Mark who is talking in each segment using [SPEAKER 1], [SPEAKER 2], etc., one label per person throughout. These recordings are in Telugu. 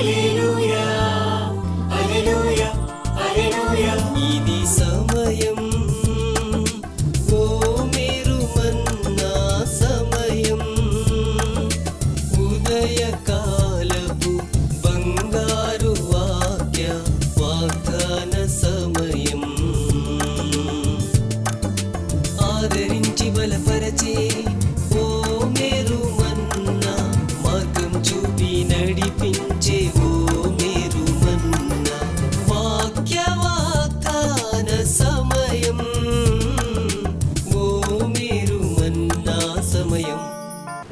[SPEAKER 1] ఇది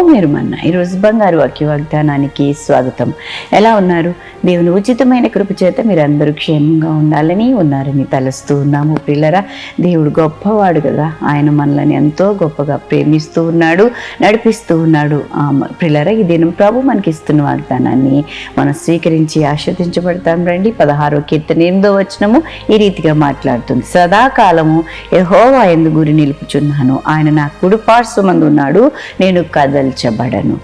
[SPEAKER 1] ఓ మీరు
[SPEAKER 2] ఈరోజు బంగారు వాక్య వాగ్దానానికి స్వాగతం. ఎలా ఉన్నారు? దేవుని ఉచితమైన కృప చేత మీరు అందరూ క్షేమంగా ఉండాలని ఉన్నారని తలుస్తూ ఉన్నాము పిల్లరా దేవుడు గొప్పవాడు కదా. ఆయన మనల్ని ఎంతో గొప్పగా ప్రేమిస్తూ ఉన్నాడు నడిపిస్తూ ఉన్నాడు. ఆ పిల్లరా ఈ దినం ప్రభు మనకి ఇస్తున్న వాగ్దానాన్ని మనం స్వీకరించి ఆస్వాదించబడతాం రండి పదహారో కీర్తన ఎనిమిదో వచనము ఈ రీతిగా మాట్లాడుతుంది. సదాకాలము ఎహోవా ఎందు గురి నిలుపుచున్నాను. ఆయన నా కుడి పార్శ్వమందు ఉన్నాడు. నేను కదలి కదల్చబడను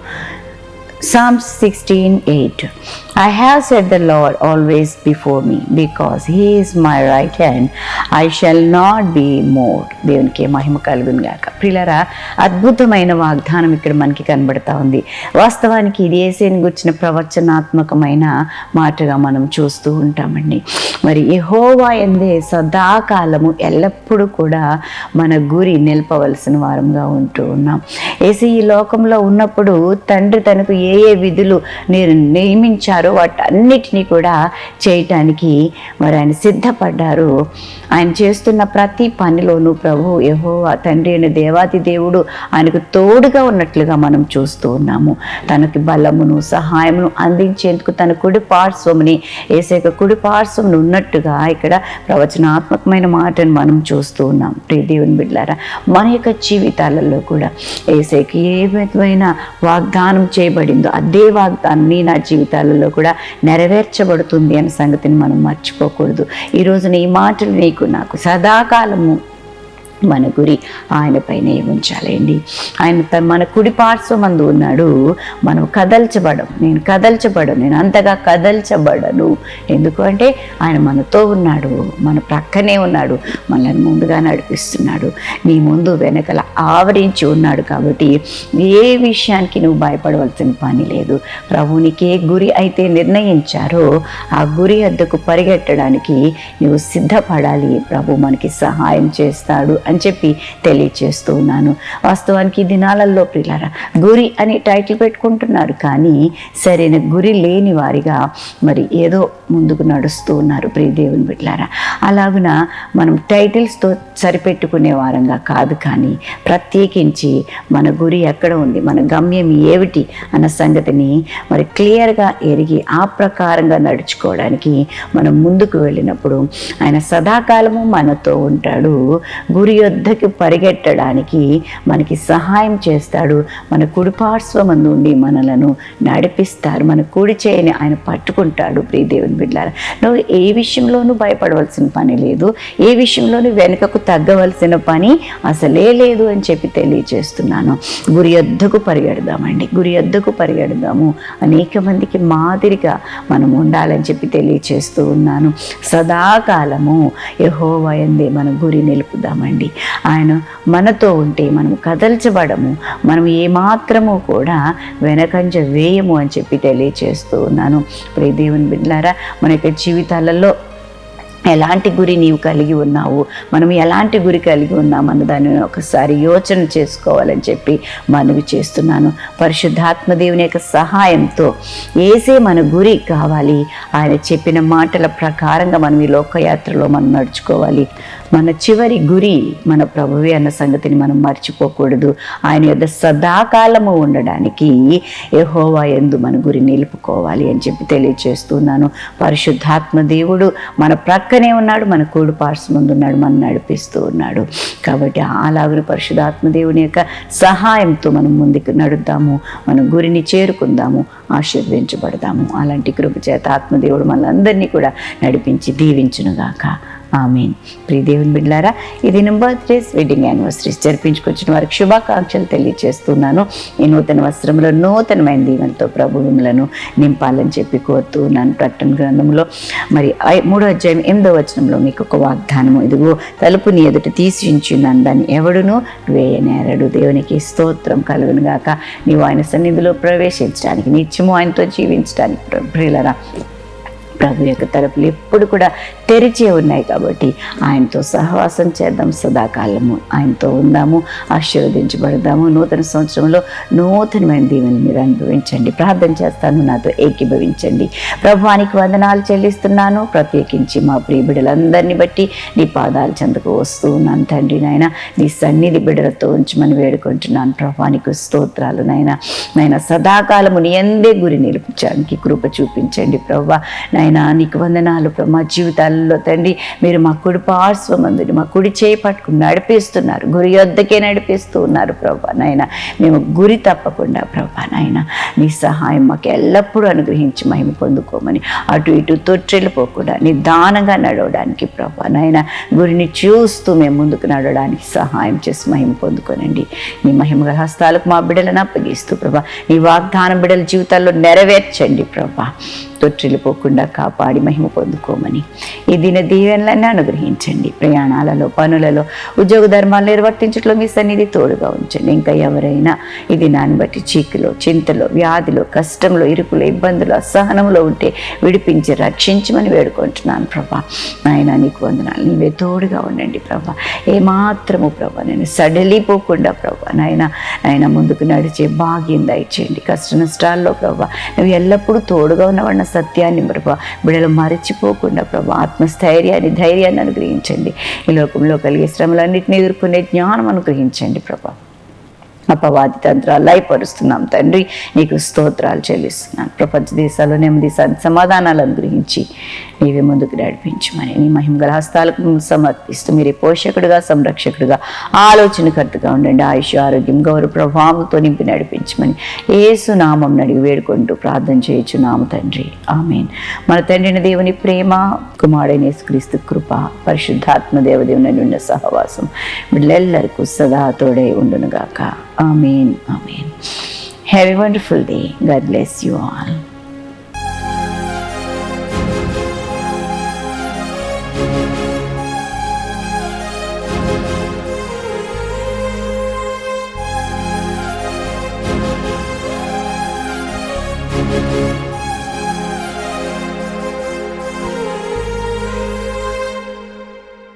[SPEAKER 2] Psalms 16 8. I have set the Lord always before me because he is my right hand. I shall not be moved. దేవునికి మహిమ కలుగును గాక ప్రిలరా అద్భుతమైన వాగ్దానం ఇక్కడ మనకి కనబడతా ఉంది వాస్తవానికి ఇది ఏసేని గుర్చిన ప్రవచనాత్మకమైన మాటగా మనం చూస్తూ ఉంటామండి మరి యెహోవా ఎందే సదాకాలము ఎల్లప్పుడూ కూడా మన గురి నిలపవలసిన వారంగా ఉంటూ ఉన్నాం ఏసీ ఈ లోకంలో ఉన్నప్పుడు తండ్రి తనకు ఏ ఏ విధులు నేను నియమించారో వాటన్నిటినీ కూడా చేయటానికి మరి ఆయన సిద్ధపడ్డారు. ఆయన చేస్తున్న ప్రతి పనిలోనూ ప్రభు యహో తండ్రి అయిన దేవాది దేవుడు ఆయనకు తోడుగా ఉన్నట్లుగా మనం చూస్తూ ఉన్నాము. తనకి బలమును సహాయమును అందించేందుకు తన కుడి పార్శ్వముని ఏసేక కుడి పార్శ్వమును ఉన్నట్టుగా ఇక్కడ ప్రవచనాత్మకమైన మాటను మనం చూస్తూ ఉన్నాం. ప్రియ దేవుని బిడ్డారా మన యొక్క జీవితాలలో కూడా ఏసేకి ఏ విధమైన వాగ్దానం చేయబడింది అదే వాగ్దాన్ని నా జీవితాలలో కూడా నెరవేర్చబడుతుంది అనే సంగతిని మనం మర్చిపోకూడదు. ఈ రోజున ఈ మాటలు నీకు నాకు సదాకాలము మన గురి ఆయన పైనే ఉంచాలండి. ఆయన మన కుడి పార్శ్వమందు ఉన్నాడు. మనం కదల్చబడం నేను కదల్చబడను నేను అంతగా కదల్చబడను. ఎందుకు అంటే ఆయన మనతో ఉన్నాడు మన ప్రక్కనే ఉన్నాడు మనల్ని ముందుగా నడిపిస్తున్నాడు. నీ ముందు వెనకల ఆవరించి ఉన్నాడు కాబట్టి ఏ విషయానికి నువ్వు భయపడవలసిన పని లేదు. ప్రభునికి ఏ గురి అయితే నిర్ణయించారో ఆ గురి వద్దకు పరిగెట్టడానికి నువ్వు సిద్ధపడాలి. ప్రభు మనకి సహాయం చేస్తాడు అని చెప్పి తెలియచేస్తూ ఉన్నాను. వాస్తవానికి ఈ దినాలలో ప్రిలారా గురి అని టైటిల్ పెట్టుకుంటున్నారు కానీ సరైన గురి లేని వారిగా మరి ఏదో ముందుకు నడుస్తూ ఉన్నారు ప్రియ దేవుని బిడ్లారా అలాగున మనం టైటిల్స్తో సరిపెట్టుకునే వారంగా కాదు కానీ ప్రత్యేకించి మన గురి ఎక్కడ ఉంది మన గమ్యం ఏమిటి అన్న సంగతిని మరి క్లియర్గా ఎరిగి ఆ ప్రకారంగా నడుచుకోవడానికి మనం ముందుకు వెళ్ళినప్పుడు ఆయన సదాకాలము మనతో ఉంటాడు గురి యొద్దకి పరిగెట్టడానికి మనకి సహాయం చేస్తాడు. మన కుడిపార్శ్వమందు ఉండి మనలను నడిపిస్తారు. మన కుడి చేయని ఆయన పట్టుకుంటాడు. ప్రియదేవుని బిడ్డారు నువ్వు ఏ విషయంలోనూ భయపడవలసిన పని లేదు. ఏ విషయంలోనూ వెనుకకు తగ్గవలసిన పని అసలే లేదు అని చెప్పి తెలియచేస్తున్నాను గురి యొద్దకు పరిగెడదామండి. గురి యొద్దకు పరిగెడదాము. అనేక మందికి మాదిరిగా మనం ఉండాలని చెప్పి తెలియచేస్తూ ఉన్నాను. సదాకాలము యహోవయందే మన గురి నిలుపుదామండి. ఆయన మనతో ఉంటే మనం కదల్చబడము. మనం ఏమాత్రము కూడా వెనకంజ వేయము అని చెప్పి తెలియచేస్తూ ఉన్నాను. ప్రే దేవుని బిడ్డలారా మన యొక్క జీవితాలలో ఎలాంటి గురి నీవు కలిగి ఉన్నావు? మనం ఎలాంటి గురి కలిగి ఉన్నామన్న దానిని ఒకసారి యోచన చేసుకోవాలని చెప్పి మనవి చేస్తున్నాను. పరిశుద్ధాత్మ దేవుని యొక్క సహాయంతో ఏసే మన గురి కావాలి. ఆయన చెప్పిన మాటల ప్రకారంగా మనం ఈ లోకయాత్రలో మనం నడుచుకోవాలి. మన చివరి గురి మన ప్రభువే అన్న సంగతిని మనం మర్చిపోకూడదు. ఆయన యొక్క సదాకాలము ఉండడానికి యెహోవా ఎందు మన గురి నిలుపుకోవాలి అని చెప్పి తెలియచేస్తున్నాను. పరిశుద్ధాత్మ దేవుడు మన ప్రక్కనే ఉన్నాడు మన కూడు పార్శ్వ ముందు ఉన్నాడు మనం నడిపిస్తూ ఉన్నాడు. కాబట్టి అలాగున పరిశుద్ధాత్మ దేవుని యొక్క సహాయంతో మనం ముందుకు నడుద్దాము మన గురిని చేరుకుందాము ఆశీర్వించబడదాము అలాంటి కృప చేత ఆత్మదేవుడు మనందరినీ కూడా నడిపించి దీవించునుగాక. ఆమెన్. ప్రియ దేవుని బిడ్డారా ఈ దినం బర్త్డేస్ వెడ్డింగ్ యానివర్సరీస్ జరిపించుకొచ్చిన వారికి శుభాకాంక్షలు తెలియజేస్తున్నాను ఈ నూతన వస్త్రంలో నూతనమైన దీవెనతో ప్రభు మిమ్మలను నింపాలని చెప్పి కోరుతున్నాను ప్రకటన గ్రంథంలో మరి మూడో అధ్యాయం ఎనిమిదో వచనంలో మీకు ఒక వాగ్దానము. ఇదిగో తలుపు నీ ఎదుట తీసించున్నాను దాన్ని ఎవడును వేయనేరడు. దేవునికి స్తోత్రం కలుగును గాక. నీవు ఆయన సన్నిధిలో ప్రవేశించడానికి నిత్యము ఆయనతో జీవించడానికి ప్ర- ప్రియులరా ప్రభు యొక్క తలుపులు ఎప్పుడు కూడా తెరిచే ఉన్నాయి కాబట్టి ఆయనతో సహవాసం చేద్దాం సదాకాలము. ఆయనతో ఉందాము ఆశీర్వదించబడదాము. నూతన సంవత్సరంలో నూతనమైన దీవెని మీరు అనుభవించండి. ప్రార్థన చేస్తాను నాతో ఏకీభవించండి. ప్రభువానికి వందనాలు చెల్లిస్తున్నాను. ప్రత్యేకించి మా ప్రియ బిడ్డలందరినీ బట్టి నీ పాదాలు చెందకు వస్తూ ఉన్నాను తండ్రి నాయన. నీ సన్నిధి బిడ్డలతో ఉంచమని వేడుకుంటున్నాను. ప్రభువానికి స్తోత్రాలు నాయన. నాయన సదాకాలము నీ ఎందే గురి నిలిపించడానికి కృప చూపించండి. ప్రభు నాయన నీకు వందనాలు ప్రభు. మా జీవితాలలో తండ్రి మీరు మా కుడి పార్శ్వమందుని మా కుడి చేయి పట్టుకుని నడిపిస్తున్నారు. గురి యొద్దకే నడిపిస్తూ ఉన్నారు ప్రభా నాయన. మేము గురి తప్పకుండా ప్రభా నాయన నీ సహాయం మాకు ఎల్లప్పుడూ అనుగ్రహించి మహిమ పొందుకోమని అటు ఇటు తొట్టెళ్ళిపోకుండా నిదానంగా నడవడానికి ప్రభా నాయన గురిని చూస్తూ మేము ముందుకు నడవడానికి సహాయం చేసి మహిమ పొందుకోనండి. నీ మహిమ హస్తాలకు మా బిడ్డలను అప్పగిస్తూ ప్రభా నీ వాగ్దానం బిడ్డల జీవితాల్లో నెరవేర్చండి ప్రభా. తొట్టిల్లిపోకుండా కాపాడి మహిమ పొందుకోమని. ఈ దిన దీవెనలన్నీ అనుగ్రహించండి. ప్రయాణాలలో పనులలో ఉద్యోగ ధర్మాలు నిర్వర్తించట్లో మీ సన్నిధి తోడుగా ఉంచండి. ఇంకా ఎవరైనా ఈ దినాన్ని బట్టి చీకులో చింతలో వ్యాధిలో కష్టంలో ఇరుకులో ఇబ్బందులు అసహనంలో ఉంటే విడిపించి రక్షించమని వేడుకుంటున్నాను ప్రభా. నాయన నీకు వందనాలు. నీవే తోడుగా ఉండండి ప్రభా. ఏమాత్రము ప్రభా నేను సడలిపోకుండా ప్రభా. నాయన నాయన ముందుకు నడిచే భాగ్యం దయచేయండి. కష్ట నష్టాల్లో ప్రభా నువ్వు ఎల్లప్పుడూ తోడుగా ఉన్నవాడిన సత్యాన్ని ప్రభా బిడలు మరచిపోకుండా ప్రభా ఆత్మస్థైర్యాన్ని ధైర్యాన్ని అనుగ్రహించండి. ఈ లోకంలో కలిగే శ్రమలన్నింటినీ ఎదుర్కొనే జ్ఞానం అనుగ్రహించండి ప్రభా. అపవాది తంత్రాలు అయిపరుస్తున్నాం తండ్రి. నీకు స్తోత్రాలు చెల్లిస్తున్నాను. ప్రపంచ దేశాల్లో నెమ్మది సమాధానాలు అనుగ్రహించి నీవే ముందుకు నడిపించమని నీ మహిమగల హస్తాలకు సమర్పిస్తూ మీరే పోషకుడుగా సంరక్షకుడుగా ఆలోచనకర్తగా ఉండండి. ఆయుష్ ఆరోగ్యం గౌరవ ప్రభావంతో నింపి నడిపించమని ఏసు నామం నడిగి వేడుకుంటూ ప్రార్థన చేయొచ్చు నామ తండ్రి. ఆమెన్. మన తండ్రిని దేవుని ప్రేమ కుమారుడైన యేసుక్రీస్తు కృప పరిశుద్ధాత్మ దేవదేవుని ఉన్న సహవాసం వీళ్ళెల్లరికూ సదా తోడే ఉండునుగాక. Amen. Amen. Have a wonderful day. God bless you all.